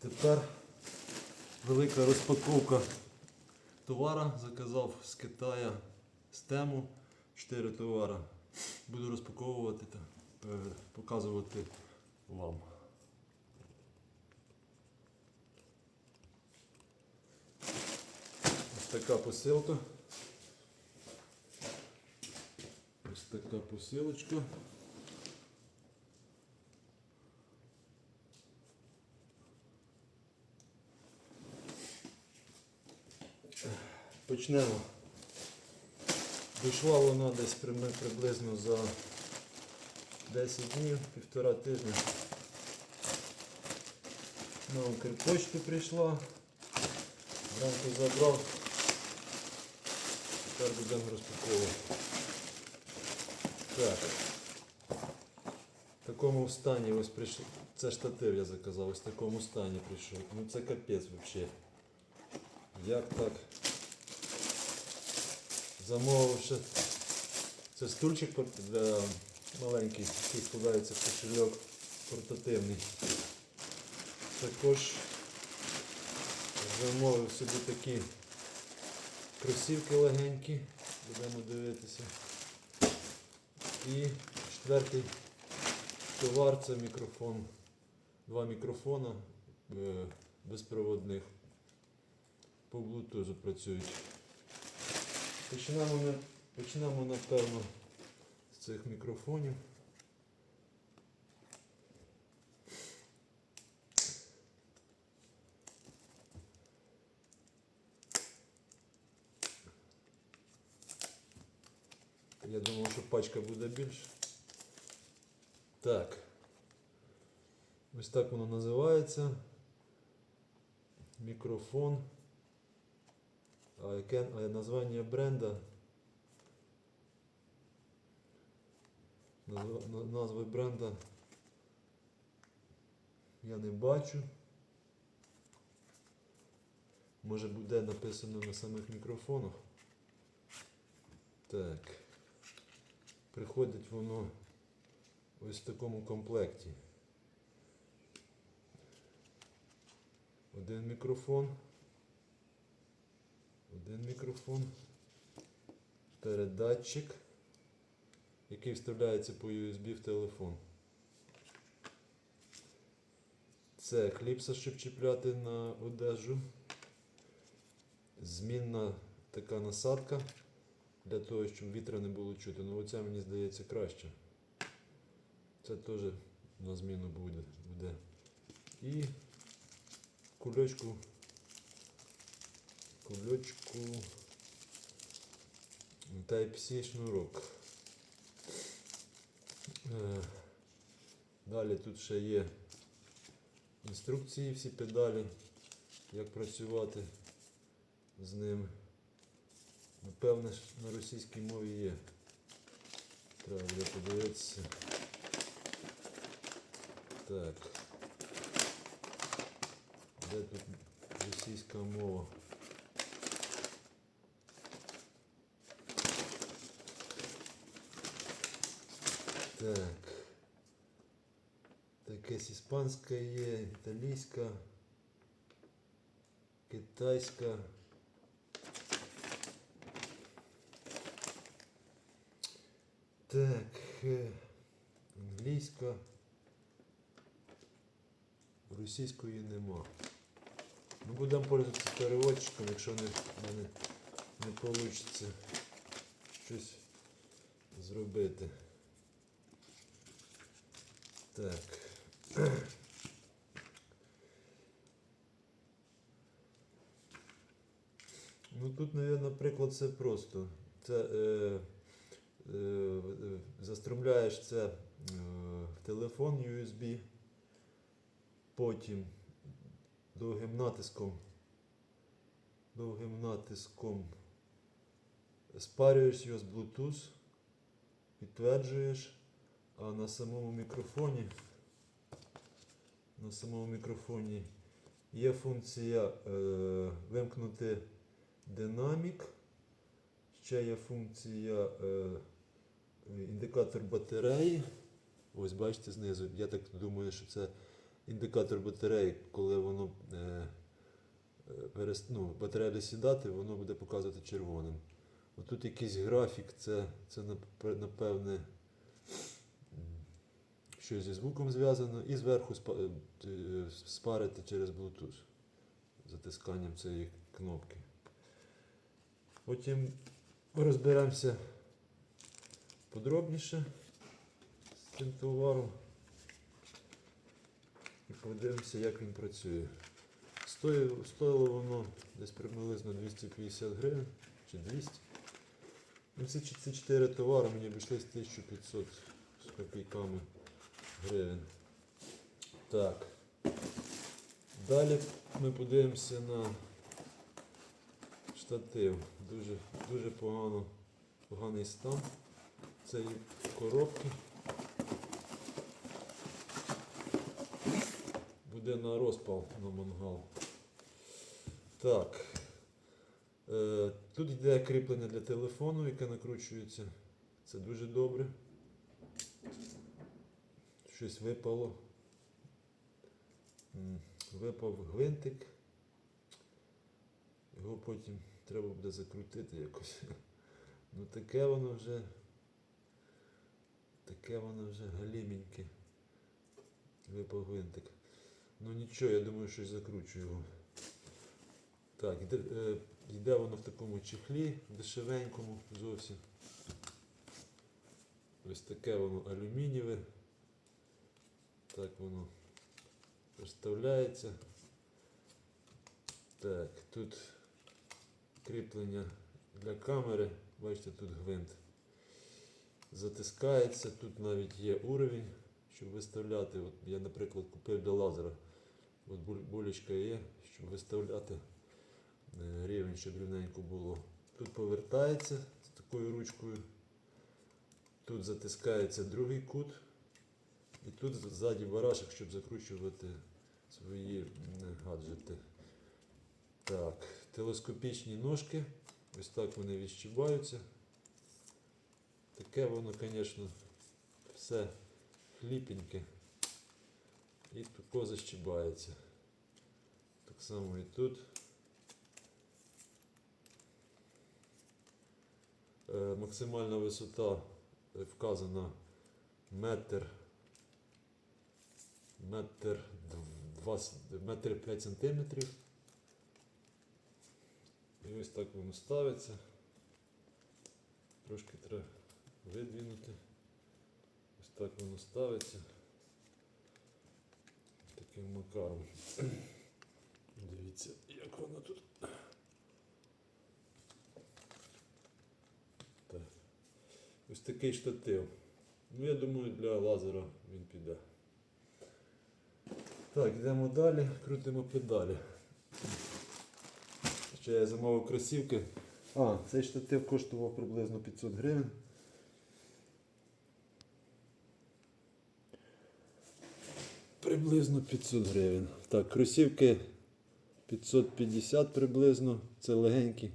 Тепер велика розпаковка товара. Заказав з Китая з тему 4 товара. Буду розпаковувати та е, показувати вам. Ось така посилка. Ось така посилочка. Почнемо. Дійшла вона десь приблизно за 10 днів, півтора тижня. На Укрпочту прийшла. Зранку забрав. Тепер будемо розпаковувати. Так. В такому стані ось прийшов. Це штатив я заказав, ось в такому стані прийшов. Ну це капець взагалі. Як так? Замовив ще. Це стульчик для маленький, який складається в кошельок портативний. Також замовив собі такі кросівки легенькі, будемо дивитися. І четвертий товар це мікрофон. Два мікрофона е, безпроводних по Bluetooth працюють. Починаємо, ми- починаємо напевно з цих мікрофонів. Я думав, що пачка буде більше. Так. Ось так воно називається. Мікрофон. А яке названня бренда? Назви бренда я не бачу. Може буде написано на самих мікрофонах. Так. Приходить воно ось в такому комплекті. Один мікрофон. Один мікрофон. Передатчик, який вставляється по USB в телефон. Це кліпса, щоб чіпляти на одежу. Змінна така насадка для того, щоб вітра не було чути. Ну оця мені здається краще. Це теж на зміну буде. буде. І кульочку. Кульочку. Type-C шнурок. Далі тут ще є інструкції, всі педалі, як працювати з ним. Напевне, на російській мові є. Треба буде подивитися. Так. Де тут російська мова? Так. Якась іспанська є, італійська, китайська. Так, е, англійська. Російської нема. Ми будемо пользуватися переводчиком, якщо не, мене не вийде щось зробити. Так. Ну тут, навіть, наприклад, це просто. Це е, е, застромляєш це е, в телефон USB, потім довгим натиском, довгим натиском спарюєш його з Bluetooth, підтверджуєш, а на самому мікрофоні, на самому мікрофоні є функція е, вимкнути динамік. Ще є функція е, індикатор батареї. Ось бачите знизу. Я так думаю, що це індикатор батареї, коли воно е, е, перес- ну, батарея сідати, воно буде показувати червоним. Отут якийсь графік, це, це напевне щось зі звуком зв'язано, і зверху е, е, спарити через Bluetooth затисканням цієї кнопки. Потім розберемося подробніше з цим товаром і подивимося, як він працює. Стоїло, воно десь приблизно 250 гривень чи 200. Ну, ці, ч- ці 4 товари мені обійшлись 1500 з копійками гривень. Так. Далі ми подивимося на штатив. Дуже, дуже погано, поганий стан цієї коробки. Буде на розпал на мангал. Так. Е, тут йде кріплення для телефону, яке накручується. Це дуже добре. Щось випало. Випав гвинтик. Його потім треба буде закрутити якось. Ну таке воно вже. Таке воно вже галіміньке. Випав гвинтик. Ну нічого, я думаю, щось закручу його. Так, йде, е, йде воно в такому чехлі, дешевенькому зовсім. Ось таке воно алюмінієве. Так воно розставляється. Так, тут кріплення для камери. Бачите, тут гвинт затискається. Тут навіть є уровень, щоб виставляти. От я, наприклад, купив до лазера. От булечка є, щоб виставляти е, рівень, щоб рівненько було. Тут повертається з такою ручкою. Тут затискається другий кут. І тут ззаді барашок, щоб закручувати свої гаджети. Так, телескопічні ножки. Ось так вони відщибаються. Таке воно, звісно, все хліпеньке. І тако защибається. Так само і тут. Е, Максимальна висота е, вказана метр метр два, с- метр п'ять сантиметрів. І ось так воно ставиться. Трошки треба видвинути. Ось так воно ставиться. Таким макаром. Дивіться, як воно тут. Так. Ось такий штатив. Ну, я думаю, для лазера він піде. Так, йдемо далі, крутимо педалі. Ще я замовив кросівки. А, цей штатив коштував приблизно 500 гривень. Приблизно 500 гривень. Так, кросівки 550 приблизно. Це легенькі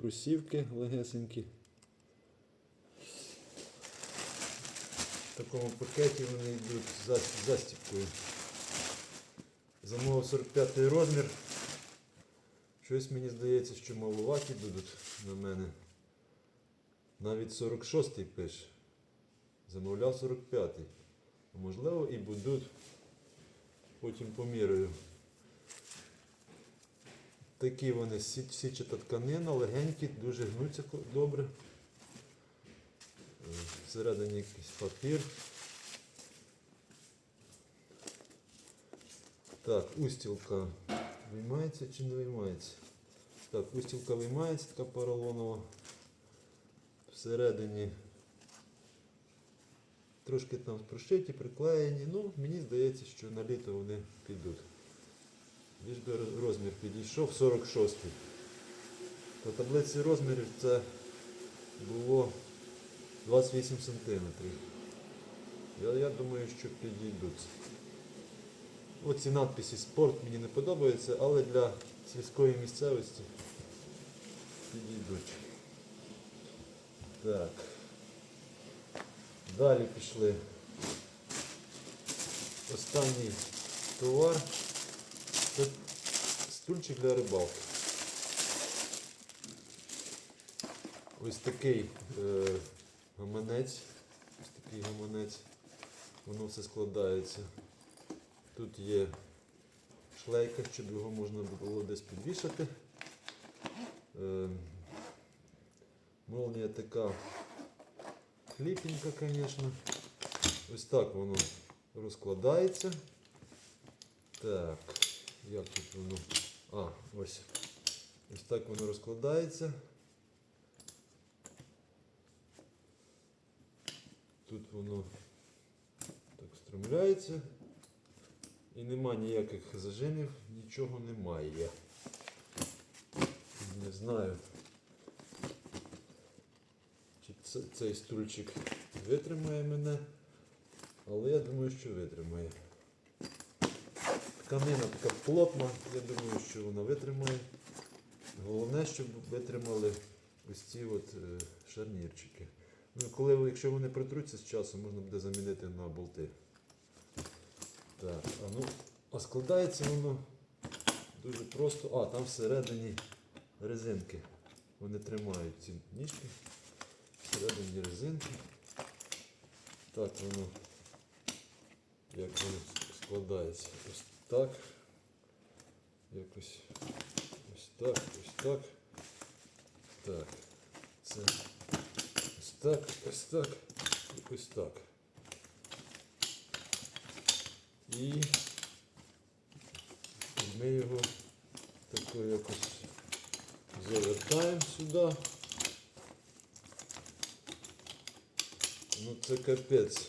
кросівки, легесенькі. В такому пакеті вони йдуть з зас- застіпкою. Замовив 45 розмір. Щось мені здається, що малуваті будуть на мене. Навіть 46 пише. Замовляв 45. Можливо, і будуть. Потім поміряю. Такі вони сі- січата тканина, легенькі, дуже гнуться добре. Е, Всередині якийсь папір. Так, устілка виймається чи не виймається? Так, устілка виймається, така поролонова. Всередині трошки там прошиті, приклеєні. Ну, мені здається, що на літо вони підуть. Лиш би розмір підійшов 46-й. По таблиці розмірів це було 28 сантиметрів. Я, я думаю, що підійдуть. Оці надписи спорт мені не подобаються, але для сільської місцевості підійдуть. Так. Далі пішли. Останній товар. Це стульчик для рибалки. Ось такий е, гаманець. Ось такий гаманець. Воно все складається. Тут є шлейка, щоб його можна було десь підвішати. Е, молнія така хліпенька, звісно. Ось так воно розкладається. Так, як тут воно? А, ось. Ось так воно розкладається. Тут воно так стромляється. І нема ніяких зажимів, нічого немає. Не знаю. Чи це- цей стульчик витримає мене, але я думаю, що витримає. Тканина така плотна, я думаю, що вона витримає. Головне, щоб витримали ось ці от е, шарнірчики. Ну, коли, якщо вони притруться з часом, можна буде замінити на болти. Так, а ну, а складається воно дуже просто. А, там всередині резинки. Вони тримають ці ніжки. Всередині резинки. Так воно. Як воно складається. Ось так. Якось ось так, ось так. Так. Це ось так, ось так і ось так. І ми його тако якось завертаємо сюди. Ну це капець.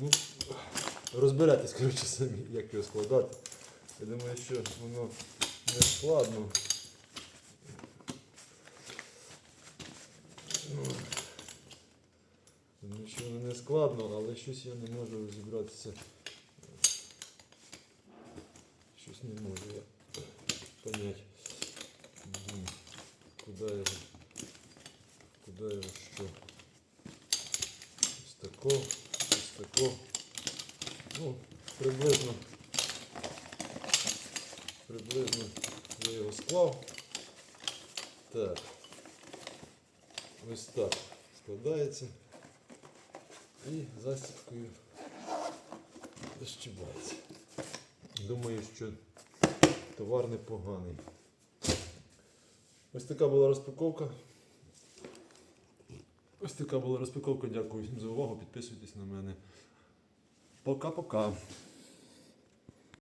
Ну, розберетесь, коротше, самі, як його складати. Я думаю, що воно не складно. Ну, Думаю, що воно не складно, але щось я не можу розібратися. Щось не можу я понять. Куди його? Куди його що? Ось тако, ось тако. Ну, приблизно. Приблизно я його склав. Так. Ось так складається. І засібкою розчібається. Думаю, що товар непоганий. Ось така була розпаковка. Ось така була розпаковка. Дякую всім за увагу. Підписуйтесь на мене. Пока-пока.